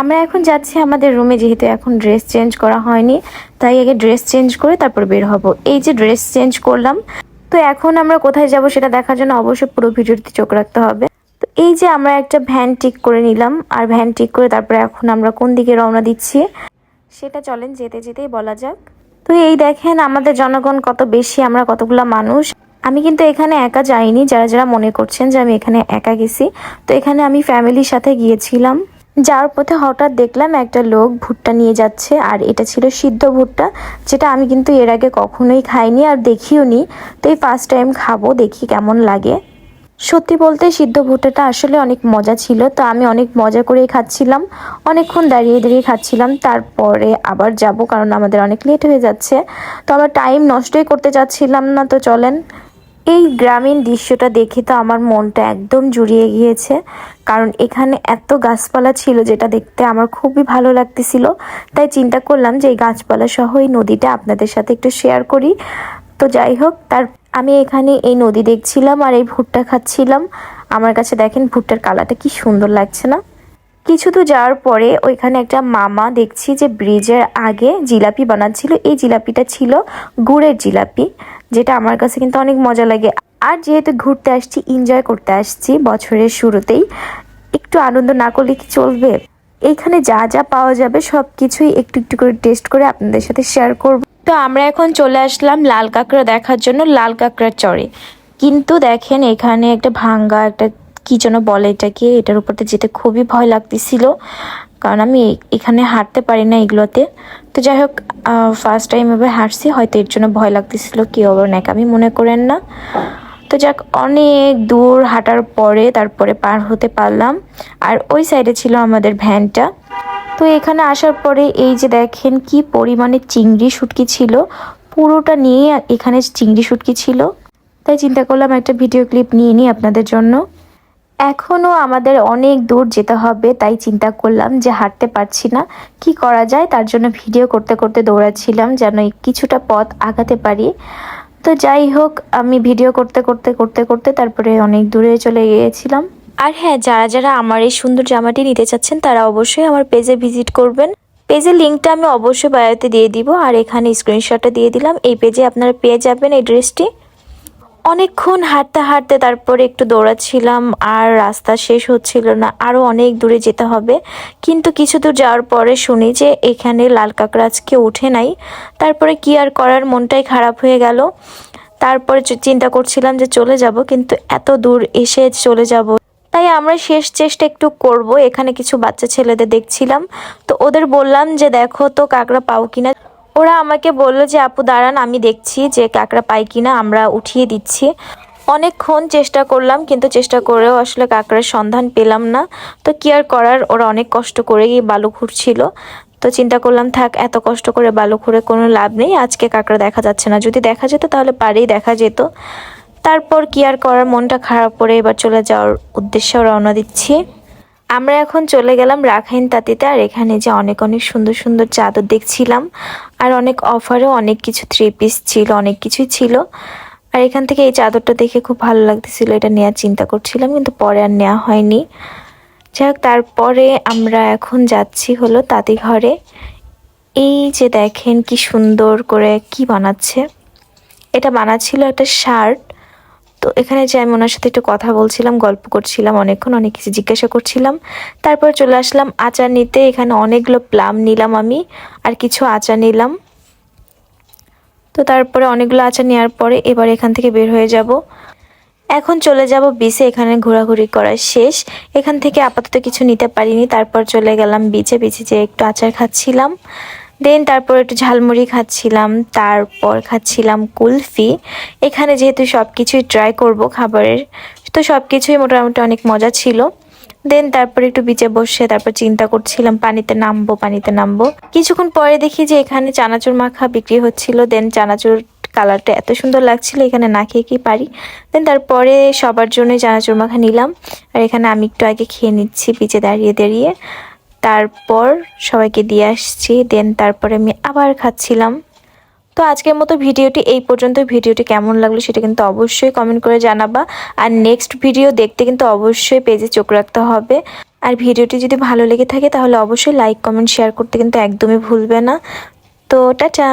আমরা এখন যাচ্ছি আমাদের রুমে যেহেতু এখন ড্রেস চেঞ্জ করা হয়নি, তাই আগে ড্রেস চেঞ্জ করে তারপর বের হব। এই যে ড্রেস চেঞ্জ করলাম, তো এখন আমরা কোথায় যাব সেটা দেখার জন্য অবশ্যই পুরো ভিডিওতে চোখ রাখতে হবে। তো এই যে আমরা একটা ভ্যান ঠিক করে নিলাম, আর ভ্যান ঠিক করে তারপরে এখন আমরা কোন দিকে রওনা দিচ্ছি, সেটা চলেন যেতে যেতেই বলা যাক। তো এই দেখেন, আমাদের জনগণ কত বেশি, আমরা কতগুলা মানুষ। আমি কিন্তু এখানে একা যাইনি, যারা যারা মনে করছেন যে আমি এখানে একা গেছি। তো এখানে আমি ফ্যামিলির সাথে গিয়েছিলাম। যাওয়ার পথে হঠাৎ দেখলাম একটা লোক ভুট্টা নিয়ে যাচ্ছে, আর এটা ছিল সিদ্ধ ভুট্টা, যেটা আমি কিন্তু এর আগে কখনোই খাইনি আর দেখিও নি। তো এই ফার্স্ট টাইম খাব, দেখি কেমন লাগে। সত্যি বলতে সিদ্ধ ভুট্টাটা আসলে অনেক মজা ছিল, তো আমি অনেক মজা করেই খাচ্ছিলাম। অনেকক্ষণ দাঁড়িয়ে দাঁড়িয়ে খাচ্ছিলাম, তারপরে আবার যাব, কারণ আমাদের অনেক লেট হয়ে যাচ্ছে। তো আমরা টাইম নষ্টই করতে চাচ্ছিলাম না, তো চলেন। এই গ্রামীণ দৃশ্যটা দেখে তো আমার মনটা একদম জুড়িয়ে গিয়েছে। কারণ এখানে এত গাছপালা ছিল যেটা দেখতে আমার খুবই ভালো লাগতেছিল। তাই চিন্তা করলাম যে এই গাছপালা সহ এই নদীটা আপনাদের সাথে একটু শেয়ার করি। তো যাই হোক, তার আমি এখানে এই নদী দেখছিলাম আর এই ভুট্টা খাচ্ছিলাম। আমার কাছে দেখেন ভুট্টার কালারটা কি সুন্দর লাগছে না। কিছু দূর যাওয়ার পরে ওইখানে একটা মামা দেখছি যে ব্রিজের আগে জিলাপি বানাচ্ছিল। এই জিলাপিটা ছিল গুড়ের জিলাপি, যেটা আমার কাছে কিন্তু অনেক মজা লাগে। আর যেহেতু ঘুরতে আসছি এনজয় করতে আসছি বছরের শুরুতেই, একটু আনন্দ না করলে কি চলবে? এইখানে যা যা পাওয়া যাবে সব কিছুই একটু একটু করে টেস্ট করে আপনাদের সাথে শেয়ার করব। তো আমরা এখন চলে আসলাম লাল কাঁকড়া দেখার জন্য, লাল কাঁকড়ার চরে। কিন্তু দেখেন, এখানে একটা ভাঙ্গা একটা কি যেন বলে এটাকে, এটার উপরতে যেতে খুবই ভয় লাগতেছিল। কারণ আমি এখানে হাঁটতে পারি না এগুলোতে। তো যাই হোক ফার্স্ট টাইম এবার হাঁটছি, হয়তো এর জন্য ভয় লাগতেছিল, কি না আমি মনে করেন না। তো যাক, অনেক দূর হাঁটার পরে তারপরে পার হতে পারলাম। আর ওই সাইডে ছিল আমাদের ভ্যানটা। তো এখানে আসার পরে এই যে দেখেন কি পরিমাণে চিংড়ি শুটকি ছিল। পুরোটা নিয়ে এখানে চিংড়ি শুটকি ছিল। তাই চিন্তা করলাম একটা ভিডিও ক্লিপ নিয়ে নিই আপনাদের জন্য। এখনও আমাদের অনেক দূর যেতে হবে, তাই চিন্তা করলাম যে হাঁটতে পারছি না। কি করা যায়? তার জন্য ভিডিও করতে করতে দৌড়াচ্ছিলাম যেন কিছুটা পথ আগাতে পারি। তো যাই হোক, আমি ভিডিও করতে করতে করতে করতে তারপরে অনেক দূরে চলে গিয়েছিলাম। আর হ্যাঁ যারা যারা আমার এই সুন্দর জামাটি নিতে চাচ্ছেন, তারা অবশ্যই আমার পেজে ভিজিট করবেন। পেজের লিঙ্কটা আমি অবশ্যই বায়োতে দিয়ে দিব, আর এখানে স্ক্রিনশটটা দিয়ে দিলাম। এই পেজে আপনারা পেয়ে যাবেন এই ড্রেসটি অনেকক্ষণ হাঁটতে হাঁটতে তারপরে একটু দৌড়াচ্ছিলাম আর রাস্তা শেষ হচ্ছিল না আরও অনেক দূরে যেতে হবে। কিন্তু কিছু দূর যাওয়ার পরে শুনি যে এখানে লাল কাঁকড়া আজকে উঠে নাই। তারপরে কি আর করার, মনটাই খারাপ হয়ে গেল। তারপরে চিন্তা করছিলাম যে চলে যাব, কিন্তু এত দূর এসে চলে যাব। তাই আমরা শেষ চেষ্টা একটু করব। এখানে কিছু বাচ্চা ছেলেদের দেখছিলাম। তো ওদের বললাম যে দেখো তো কাঁকড়া পাও কিনা। ওরা আমাকে বলল যে, আপু, দাঁড়ান, আমি দেখছি যে কাঁকড়া পাই কিনা, আমরা উঠিয়ে দিচ্ছি। অনেকক্ষণ চেষ্টা করলাম, কিন্তু চেষ্টা করেও আসলে কাঁকড়ার সন্ধান পেলাম না। তো কি আর করার, ওরা অনেক কষ্ট করেই বালু খুঁড়ছিল। তো চিন্তা করলাম, থাক, এত কষ্ট করে বালু খুঁড়ে কোনো লাভ নেই, আজকে কাঁকড়া দেখা যাচ্ছে না। যদি দেখা যেত, তাহলে পারেই দেখা যেত। তারপর কি আর করার, মনটা খারাপ করে এবার চলে যাওয়ার উদ্দেশ্যে রওনা দিচ্ছি। আমরা এখন চলে গেলাম রাখাইন তাঁতিতে, আর এখানে যে অনেক অনেক সুন্দর সুন্দর চাদর দেখছিলাম, আর অনেক অফারেও, অনেক কিছু থ্রি পিস ছিল, অনেক কিছুই ছিল। আর এখান থেকে এই চাদরটা দেখে খুব ভালো লাগতেছিল, এটা নেওয়ার চিন্তা করছিলাম, কিন্তু পরে আর নেওয়া হয়নি। যাই হোক তারপরে আমরা এখন যাচ্ছি হলো তাঁতি ঘরে। এই যে দেখেন কি সুন্দর করে কি বানাচ্ছে। এটা বানাচ্ছিল একটা শার্ট তো এখানে যে আমি ওনার সাথে একটু কথা বলছিলাম, গল্প করছিলাম, অনেকক্ষণ অনেক কিছু জিজ্ঞাসা করছিলাম। তারপর চলে আসলাম আচার নিতে, এখানে অনেকগুলো প্লাম নিলাম আমি, আর কিছু আচার নিলাম। তো তারপরে অনেকগুলো আচার নেওয়ার পরে এবার এখান থেকে বের হয়ে যাব। এখন চলে যাব বিচে, এখানে ঘোরাঘুরি করা শেষ। এখান থেকে আপাতত কিছু নিতে পারিনি, তারপর চলে গেলাম বিচে বিচে যে একটু আচার খাচ্ছিলাম। দেন তারপর একটু ঝালমুড়ি খাচ্ছিলাম, তারপর খাচ্ছিলাম কুলফি। এখানে যেহেতু সব কিছুই ট্রাই করব খাবারের, তো সব কিছুই মোটামুটি অনেক মজা ছিল। দেন তারপর একটু বিচে বসে তারপর চিন্তা করছিলাম, পানিতে নামবো পানিতে নামবো। কিছুক্ষণ পরে দেখি যে এখানে চানাচুর মাখা বিক্রি হচ্ছিল। দেন চানাচুর কালারটা এত সুন্দর লাগছিল, এখানে না খেয়ে কি পারি? দেন তারপরে সবার জন্য চানাচুর মাখা নিলাম। আর এখানে আমি একটু আগে খেয়ে নিচ্ছি পিচে দাঁড়িয়ে দাঁড়িয়ে। তারপর সবাইকে দিয়ে আসছি, দেন তারপরে আমি আবার খাচ্ছিলাম। তো আজকের মতো ভিডিওটি এই পর্যন্ত। ভিডিওটি কেমন লাগল সেটা কিন্তু অবশ্যই কমেন্ট করে জানাবা। আর নেক্সট ভিডিও দেখতে কিন্তু অবশ্যই পেজে চোখ রাখতে হবে। আর ভিডিওটি যদি ভালো লেগে থাকে তাহলে অবশ্যই লাইক কমেন্ট শেয়ার করতে কিন্তু একদমই ভুলবে না। তো টাটা!